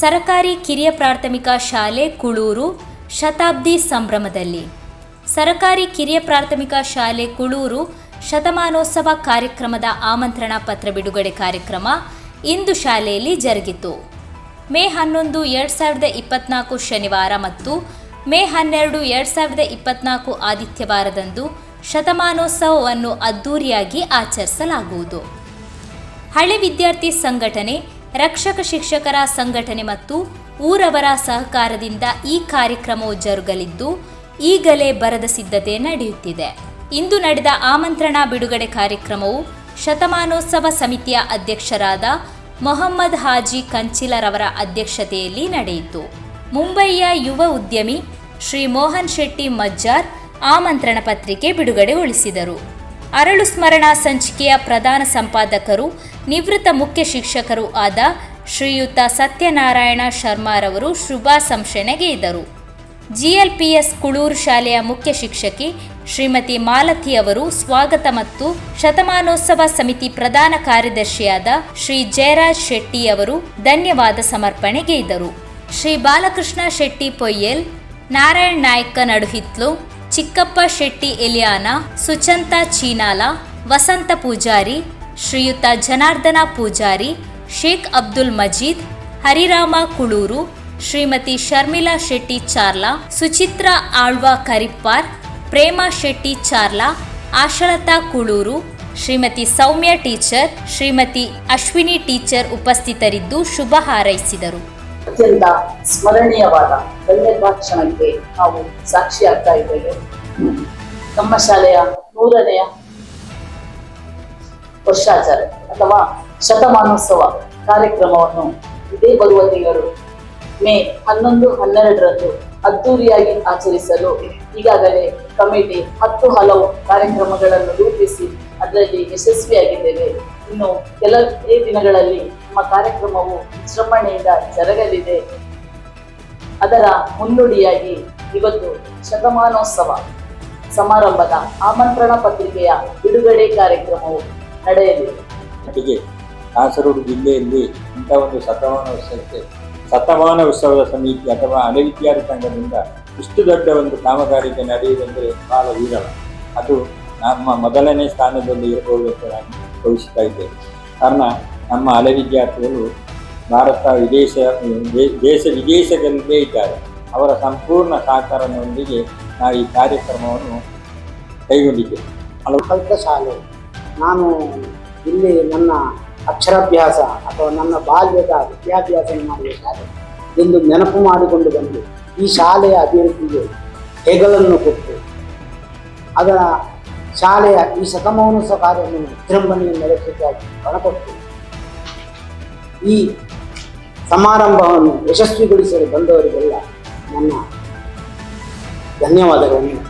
ಸರಕಾರಿ ಕಿರಿಯ ಪ್ರಾಥಮಿಕ ಶಾಲೆ ಕುಳೂರು ಶತಾಬ್ದಿ ಸಂಭ್ರಮದಲ್ಲಿ. ಸರಕಾರಿ ಕಿರಿಯ ಪ್ರಾಥಮಿಕ ಶಾಲೆ ಕುಳೂರು ಶತಮಾನೋತ್ಸವ ಕಾರ್ಯಕ್ರಮದ ಆಮಂತ್ರಣ ಪತ್ರ ಬಿಡುಗಡೆ ಕಾರ್ಯಕ್ರಮ ಇಂದು ಶಾಲೆಯಲ್ಲಿ ಜರುಗಿತು. ಮೇ ಹನ್ನೊಂದು, ಎರಡು ಸಾವಿರದ ಇಪ್ಪತ್ನಾಲ್ಕು ಶನಿವಾರ ಮತ್ತು ಮೇ ಹನ್ನೆರಡು, ಎರಡು ಸಾವಿರದ ಇಪ್ಪತ್ನಾಲ್ಕು ಆದಿತ್ಯವಾರದಂದು ಶತಮಾನೋತ್ಸವವನ್ನು ಅದ್ದೂರಿಯಾಗಿ ಆಚರಿಸಲಾಗುವುದು. ಹಳೆ ವಿದ್ಯಾರ್ಥಿ ಸಂಘಟನೆ ರಕ್ಷಕ ಶಿಕ್ಷಕರ ಸಂಘಟನೆ ಮತ್ತು ಊರವರ ಸಹಕಾರದಿಂದ ಈ ಕಾರ್ಯಕ್ರಮವು ಜರುಗಲಿದ್ದು, ಈಗಲೇ ಬರದ ಸಿದ್ಧತೆ ನಡೆಯುತ್ತಿದೆ. ಇಂದು ನಡೆದ ಆಮಂತ್ರಣ ಬಿಡುಗಡೆ ಕಾರ್ಯಕ್ರಮವು ಶತಮಾನೋತ್ಸವ ಸಮಿತಿಯ ಅಧ್ಯಕ್ಷರಾದ ಮೊಹಮ್ಮದ್ ಹಾಜಿ ಕಂಚಿಲರವರ ಅಧ್ಯಕ್ಷತೆಯಲ್ಲಿ ನಡೆಯಿತು. ಮುಂಬಯಿಯ ಯುವ ಉದ್ಯಮಿ ಶ್ರೀ ಮೋಹನ್ ಶೆಟ್ಟಿ ಮಜ್ಜಾರ್ ಆಮಂತ್ರಣ ಪತ್ರಿಕೆ ಬಿಡುಗಡೆಗೊಳಿಸಿದರು ಅರಳು ಸ್ಮರಣ ಸಂಚಿಕೆಯ ಪ್ರಧಾನ ಸಂಪಾದಕರು, ನಿವೃತ್ತ ಮುಖ್ಯ ಶಿಕ್ಷಕರು ಆದ ಶ್ರೀಯುತ ಸತ್ಯನಾರಾಯಣ ಶರ್ಮಾರವರು ಇದ್ದರು. ಜಿಎಲ್ಪಿಎಸ್ ಕುಳೂರು ಶಾಲೆಯ ಮುಖ್ಯ ಶಿಕ್ಷಕಿ ಶ್ರೀಮತಿ ಮಾಲತಿ ಅವರು ಸ್ವಾಗತ ಮತ್ತು ಶತಮಾನೋತ್ಸವ ಸಮಿತಿ ಪ್ರಧಾನ ಕಾರ್ಯದರ್ಶಿಯಾದ ಶ್ರೀ ಜಯರಾಜ್ ಶೆಟ್ಟಿ ಅವರು ಧನ್ಯವಾದ ಸಮರ್ಪಣೆಗೆ ಇದ್ದರು ಶ್ರೀ ಬಾಲಕೃಷ್ಣ ಶೆಟ್ಟಿ ಪೊಯ್ಯಲ್, ನಾರಾಯಣ್ ನಾಯ್ಕ ನಡುಹಿತ್ಲು ಚಿಕ್ಕಪ್ಪ ಶೆಟ್ಟಿ ಎಲಿಯಾನ, ಸುಚಂತ ಚೀನಾಲ, ವಸಂತ ಪೂಜಾರಿ, ಶ್ರೀಯುತ ಜನಾರ್ದನ ಪೂಜಾರಿ, ಶೇಖ್ ಅಬ್ದುಲ್ ಮಜೀದ್, ಹರಿರಾಮ ಕುಳೂರು, ಶ್ರೀಮತಿ ಶರ್ಮಿಲಾ ಶೆಟ್ಟಿ ಚಾರ್ಲಾ, ಸುಚಿತ್ರಾ ಆಳ್ವ ಕರಿಪ್ಪಾರ್, ಪ್ರೇಮ ಶೆಟ್ಟಿ ಚಾರ್ಲಾ, ಆಶಲತಾ ಕುಳೂರು, ಶ್ರೀಮತಿ ಸೌಮ್ಯ ಟೀಚರ್, ಶ್ರೀಮತಿ ಅಶ್ವಿನಿ ಟೀಚರ್ ಉಪಸ್ಥಿತರಿದ್ದು ಶುಭ ಹಾರೈಸಿದರು. ಅತ್ಯಂತ ಸ್ಮರಣೀಯವಾದ ಧನ್ಯತಾ ಕ್ಷಣಕ್ಕೆ ನಾವು ಸಾಕ್ಷಿಯಾಗ್ತಾ ಇದ್ದೇವೆ. ನಮ್ಮ ಶಾಲೆಯ ನೂರನೆಯ ವರ್ಷಾಚಾರ ಅಥವಾ ಶತಮಾನೋತ್ಸವ ಕಾರ್ಯಕ್ರಮವನ್ನು ಇದೇ ಬರುವ ತಿಂಗಳು ಮೇ ಹನ್ನೊಂದು, ಹನ್ನೆರಡರಂದು ಅದ್ದೂರಿಯಾಗಿ ಆಚರಿಸಲು ಈಗಾಗಲೇ ಕಮಿಟಿ ಹತ್ತು ಹಲವು ಕಾರ್ಯಕ್ರಮಗಳನ್ನು ರೂಪಿಸಿ ಅದರಲ್ಲಿ ಯಶಸ್ವಿಯಾಗಿದ್ದೇವೆ. ಇನ್ನು ಕೆಲವೇ ದಿನಗಳಲ್ಲಿ ನಮ್ಮ ಕಾರ್ಯಕ್ರಮವು ವಿಜೃಂಭಣೆಯಿಂದ ಜರಗಲಿದೆ. ಅದರ ಮುನ್ನುಡಿಯಾಗಿ ಇವತ್ತು ಶತಮಾನೋತ್ಸವ ಸಮಾರಂಭದ ಆಮಂತ್ರಣ ಪತ್ರಿಕೆಯ ಬಿಡುಗಡೆ ಕಾರ್ಯಕ್ರಮವು ನಡೆಯಲಿದೆ. ಕಾಸರಗೋಡು ಜಿಲ್ಲೆಯಲ್ಲಿ ಇಂಥ ಒಂದು ಶತಮಾನೋತ್ಸವಕ್ಕೆ ಶತಮಾನ ಉತ್ಸವದ ಸಮಿತಿ ಅಥವಾ ತಂಡದಿಂದ ಸಂಘದಿಂದ ಇಷ್ಟು ದೊಡ್ಡ ಒಂದು ಕಾಮಗಾರಿಕೆ ನಡೆಯುವುದೆಂದರೆ ಬಹಳ ವಿರಳ ಅದು ನಮ್ಮ ಮೊದಲನೇ ಸ್ಥಾನದಲ್ಲಿ ಇರಬಹುದು ಅಂತ ನಾನು ಭಾವಿಸ್ತಾ ಇದ್ದೇವೆ. ಕಾರಣ, ನಮ್ಮ ಹಳೆ ವಿದ್ಯಾರ್ಥಿಗಳು ಭಾರತ ವಿದೇಶ ದೇಶ ವಿದೇಶದಲ್ಲೇ ಇದ್ದಾರೆ. ಅವರ ಸಂಪೂರ್ಣ ಸಹಕಾರದೊಂದಿಗೆ ನಾವು ಈ ಕಾರ್ಯಕ್ರಮವನ್ನು ಕೈಗೊಂಡಿದ್ದೇವೆ. ಕಲಿತ ಶಾಲೆ. ನಾನು ಇಲ್ಲಿ ನನ್ನ ಅಕ್ಷರಾಭ್ಯಾಸ ಅಥವಾ ನನ್ನ ಬಾಲ್ಯದ ವಿದ್ಯಾಭ್ಯಾಸ ಮಾಡಬೇಕಾದ್ರೆ ಎಂದು ನೆನಪು ಮಾಡಿಕೊಂಡು ಬಂದು ಈ ಶಾಲೆಯ ಅಭಿವೃದ್ಧಿಗೆ ಹೆಗಲನ್ನು ಕೊಟ್ಟು ಅದರ ಶಾಲೆಯ ಈ ಶತಮಾನೋತ್ಸವ ಕಾರ್ಯವನ್ನು ವಿಜೃಂಭಣೆಯಿಂದ ನಡೆಸುವುದಾಗಿ ಪಣಕೊಟ್ಟು ಈ ಸಮಾರಂಭವನ್ನು ಯಶಸ್ವಿಗೊಳಿಸಲು ಬಂದವರಿಗೆಲ್ಲ ನನ್ನ ಧನ್ಯವಾದಗಳನ್ನು